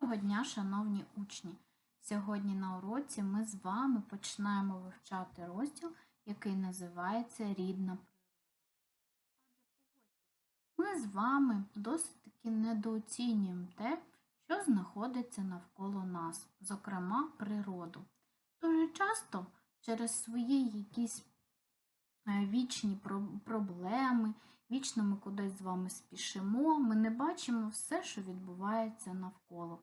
Доброго дня, шановні учні! Сьогодні на уроці ми з вами починаємо вивчати розділ, який називається Рідна природа. Ми з вами досить таки недооцінюємо те, що знаходиться навколо нас, зокрема природу. Дуже часто через свої якісь е, вічні проблеми, вічно ми кудись з вами спішимо, ми не бачимо все, що відбувається навколо.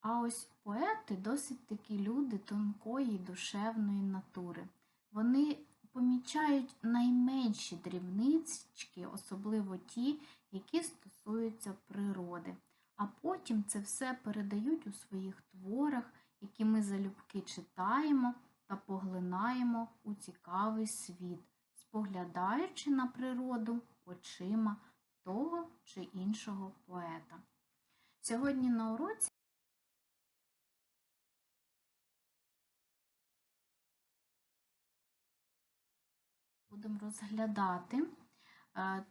А ось поети досить такі люди тонкої душевної натури. Вони помічають найменші дрібнички, особливо ті, які стосуються природи. А потім це все передають у своїх творах, які ми залюбки читаємо та поглинаємо у цікавий світ, споглядаючи на природу очима того чи іншого поета. Сьогодні на уроці будемо розглядати е,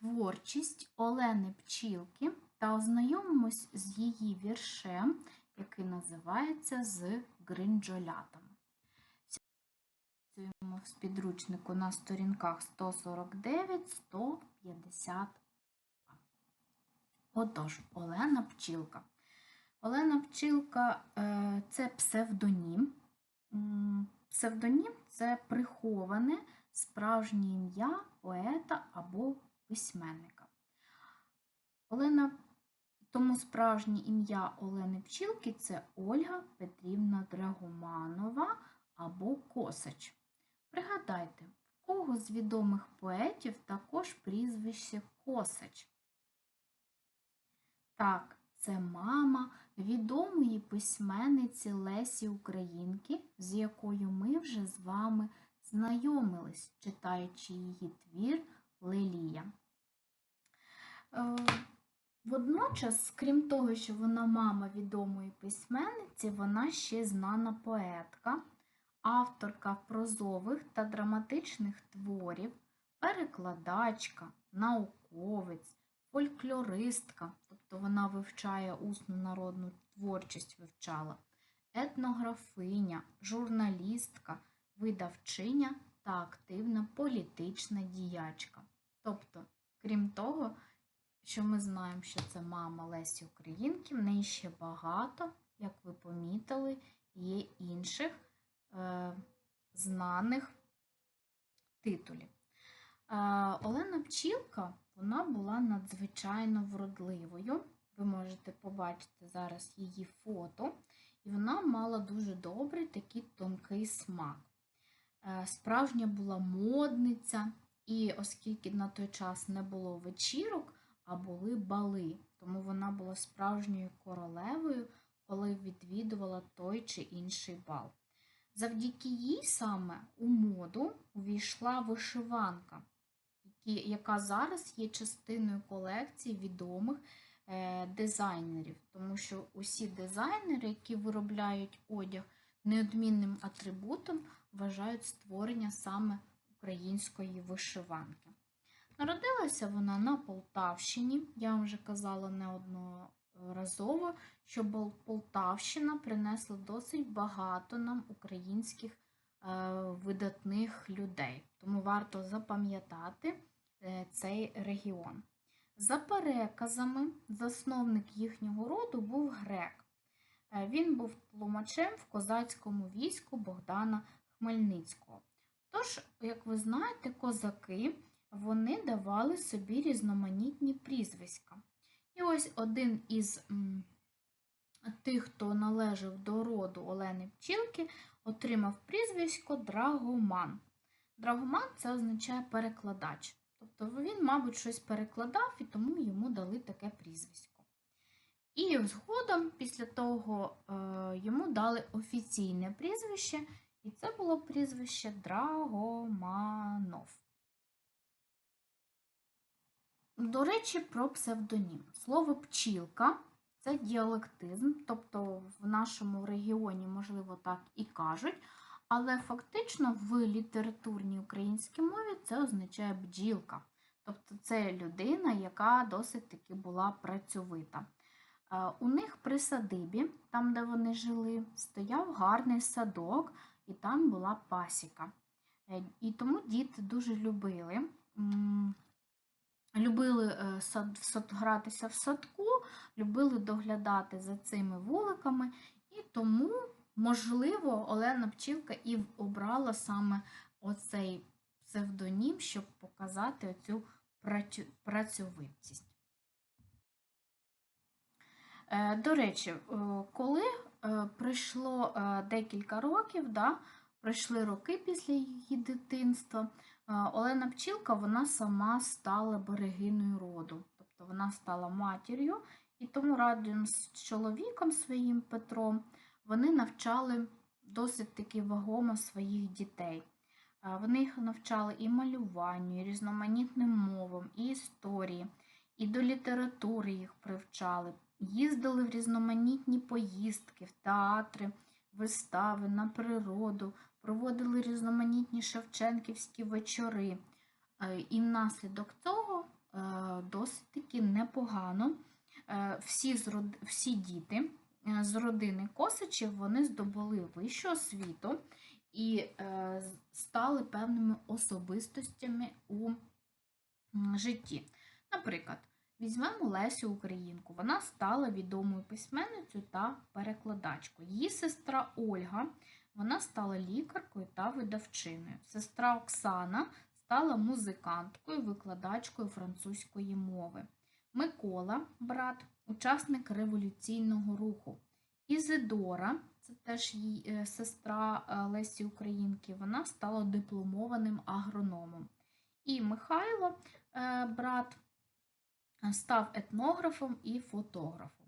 творчість Олени Пчілки та ознайомимось з її віршем, який називається З гринджолятами. Працюємо в підручнику на сторінках 149-150. Отож, Олена Пчілка. Олена Пчілка е, це псевдонім. Псевдонім це приховане справжнє ім'я поета або письменника. Олена, тому справжнє ім'я Олени Пчілки це Ольга Петрівна Драгоманова або Косач. Пригадайте, в кого з відомих поетів також прізвище Косач? Так, це мама відомої письменниці Лесі Українки, з якою ми вже з вами знайомились, читаючи її твір Лелія. Е, Водночас, крім того, що вона мама відомої письменниці, вона ще знана поетка, авторка прозових та драматичних творів, перекладачка, науковець, фольклористка, тобто вона вивчає усну народну творчість, вивчала, етнографиня, журналістка, видавчиня та активна політична діячка. Тобто, крім того, що ми знаємо, що це мама Лесі Українки, в неї ще багато, як ви помітили, є інших е, знаних титулів. Е, Олена Пчілка вона була надзвичайно вродливою. Ви можете побачити зараз її фото, і вона мала дуже добрий такий тонкий смак. Е, Справжня була модниця, і оскільки на той час не було вечірок, а були бали, тому вона була справжньою королевою, коли відвідувала той чи інший бал. Завдяки їй саме у моду увійшла вишиванка, яка зараз є частиною колекції відомих е, дизайнерів, тому що усі дизайнери, які виробляють одяг, неодмінним атрибутом вважають створення саме української вишиванки. Народилася вона на Полтавщині. Я вам вже казала неодноразово, що Полтавщина принесла досить багато нам українських е, видатних людей. Тому варто запам'ятати е, цей регіон. За переказами, засновник їхнього роду був грек. Е, Він був тлумачем в козацькому війську Богдана Хмельницького. Тож, як ви знаєте, козаки вони давали собі різноманітні прізвиська. І ось один із тих, хто належав до роду Олени Пчілки, отримав прізвисько Драгоман. Драгоман це означає перекладач. Тобто він, мабуть, щось перекладав і тому йому дали таке прізвисько. І згодом, після того, е, йому дали офіційне прізвище, і це було прізвище Драгоманов. До речі, про псевдонім. Слово пчілка це діалектизм, тобто в нашому регіоні, можливо, так і кажуть, але фактично в літературній українській мові це означає бджілка. Тобто це людина, яка досить таки була працьовита. Е, У них при садибі, там, де вони жили, стояв гарний садок, і там була пасіка. Е, І тому діти дуже любили. Любили е, сад, гратися в садку, любили доглядати за цими вуликами, і тому, можливо, Олена Пчілка і обрала саме оцей псевдонім, щоб показати оцю працю- працьовитість. Е, До речі, е, коли е, пройшло декілька років, да, пройшли роки після її дитинства, Олена Пчілка вона сама стала берегиною роду, тобто вона стала матір'ю, і тому разом з чоловіком своїм Петром вони навчали досить таки вагомо своїх дітей. Вони їх навчали і малюванню, і різноманітним мовам, і історії, і до літератури їх привчали. Їздили в різноманітні поїздки, в театри, вистави, на природу, проводили різноманітні шевченківські вечори. Е, І внаслідок цього е, досить таки непогано е, всі, всі діти з родини Косачів вони здобули вищу освіту і стали певними особистостями у житті. Наприклад, візьмемо Лесю Українку. Вона стала відомою письменницею та перекладачкою. Її сестра Ольга вона стала лікаркою та видавчиною. Сестра Оксана стала музиканткою, викладачкою французької мови. Микола, брат, учасник революційного руху. Ізидора, це теж її е, сестра е, Лесі Українки, вона стала дипломованим агрономом. І Михайло, е, брат, став етнографом і фотографом.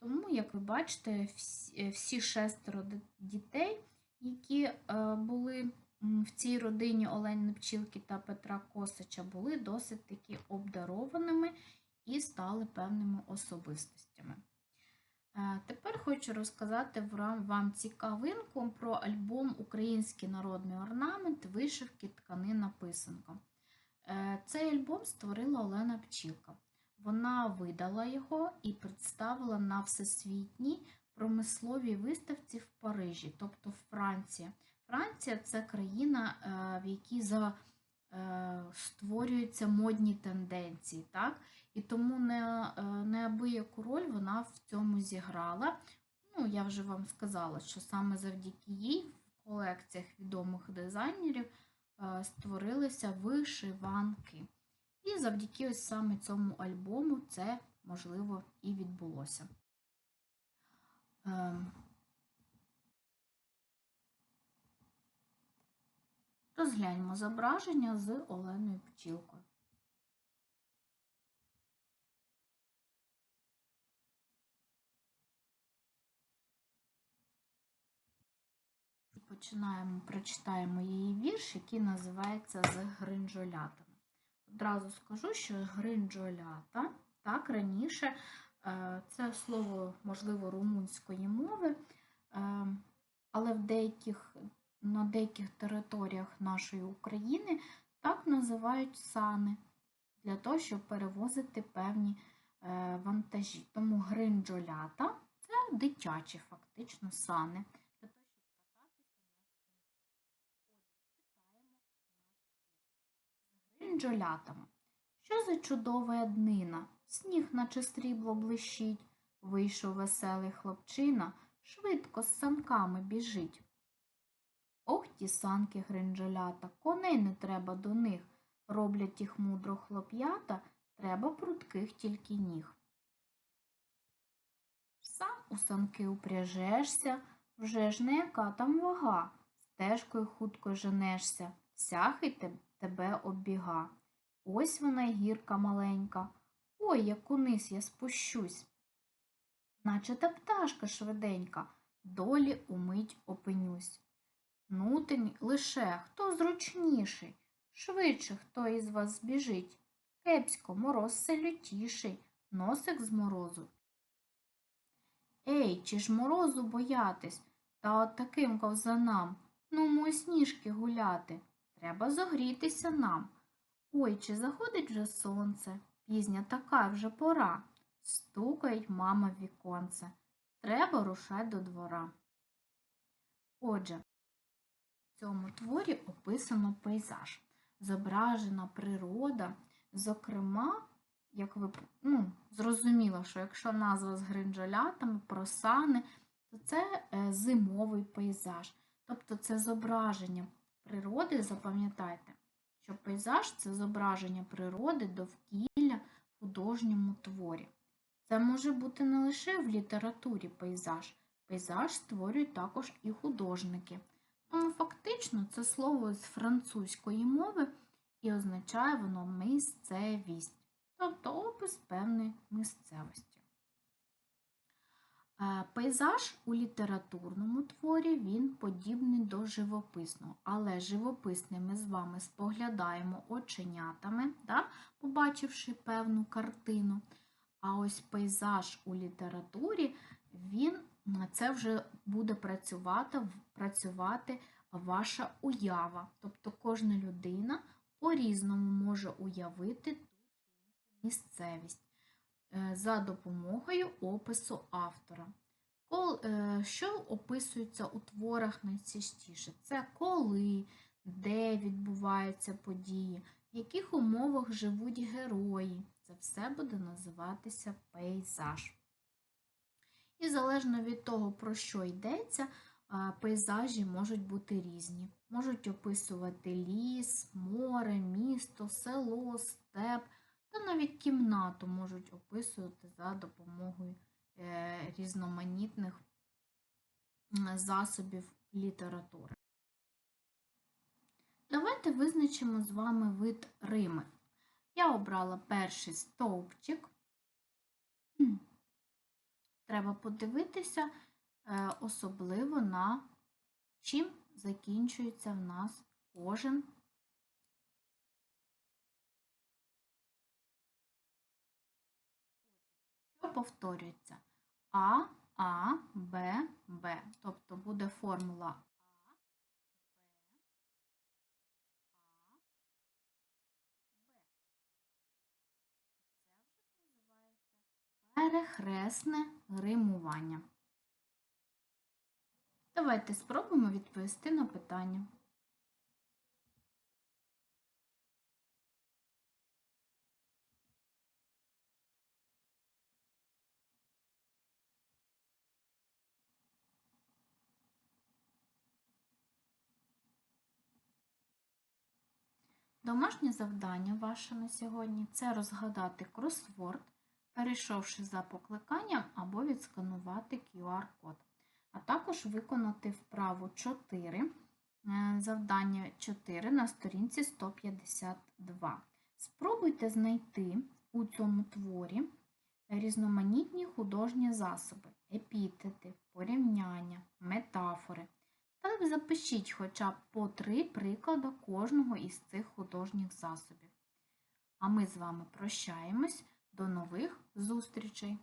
Тому, як ви бачите, всі, е, шестеро дітей, які е, були в цій родині Олени Пчілки та Петра Косича, були досить таки обдарованими і стали певними особистостями. Е, Тепер хочу розказати вам цікавинку про альбом Український народний орнамент, вишивки, тканина, писанка. Е, Цей альбом створила Олена Пчілка. Вона видала його і представила на всесвітній промисловій виставці в Парижі, тобто в Франції. Франція це країна, е, в якій за, е, створюються модні тенденції. Так? І тому не, е, неабияку роль вона в цьому зіграла. Ну, я вже вам сказала, що саме завдяки їй в колекціях відомих дизайнерів створилися вишиванки. І завдяки ось саме цьому альбому це, можливо, і відбулося. Ем. Розгляньмо зображення з Оленою Пчілкою. Починаємо, прочитаємо її вірш, який називається З гринджолятами. Одразу скажу, що гринджолята, так, раніше е, це слово, можливо, румунської мови, е, але в деяких, на деяких територіях нашої України так називають сани для того, щоб перевозити певні е, вантажі. Тому гринджолята це дитячі фактично сани. Для того, щоб гринджолятами. Що за чудова днина, сніг, наче срібло блищить, вийшов веселий хлопчина, швидко з санками біжить. Ох, ті санки гринджолята, коней не треба до них, роблять їх мудро хлоп'ята, треба прутких тільки ніг. Сам у санки упряжешся, вже ж не яка там вага, стежкою хутко женешся, всяхий те- тебе оббіга. Ось вона гірка маленька. Ой, як униз я спущусь. Наче та пташка швиденька, долі умить опинюсь. Ну, ти лише хто зручніший, швидше хто із вас збіжить. Кепсько, мороз все лютіший, носик з морозу. Ей, чи ж морозу боятись, та от таким ковзанам, ну мой сніжки гуляти, треба зогрітися нам. Ой, чи заходить вже сонце, пізня така вже пора. стукають мама в віконце. Треба рушать до двора. Отже, в цьому творі описано пейзаж, зображена природа. Зокрема, як ви ну, зрозуміло, що якщо назва з гринджалятами про сани, то це е, зимовий пейзаж. Тобто це зображення природи, запам'ятайте, що пейзаж це зображення природи довкілля в художньому творі. Це може бути не лише в літературі пейзаж. Пейзаж створюють також і художники. Тому фактично це слово з французької мови і означає воно місцевість, тобто опис певної місцевості. Е, Пейзаж у літературному творі він подібний до живописного, але живописний ми з вами споглядаємо оченятами, да, побачивши певну картину. А ось пейзаж у літературі, він це вже буде працювати, працювати ваша уява. Тобто кожна людина по-різному може уявити місцевість за допомогою опису автора. Е, Що описується у творах найчастіше? Це коли, де відбуваються події, в яких умовах живуть герої. Це все буде називатися пейзаж. І залежно від того, про що йдеться, пейзажі можуть бути різні. Можуть описувати ліс, море, місто, село, степ та навіть кімнату можуть описувати за допомогою е, різноманітних засобів літератури. Давайте визначимо з вами вид Рими. Я обрала перший стовпчик. Треба подивитися е, особливо на чим закінчується в нас кожен. Повторюється? А, А, Б, Б. Тобто буде формула Перехресне римування. Давайте спробуємо відповісти на питання. Домашнє завдання ваше на сьогодні це розгадати кросворд перейшовши за покликанням або відсканувати QR-код. А також виконати вправу 4, е, завдання 4 на сторінці 152. Спробуйте знайти у цьому творі різноманітні художні засоби, епітети, порівняння, метафори. Та запишіть хоча б по три приклади кожного із цих художніх засобів. А ми з вами прощаємось. До нових зустрічей!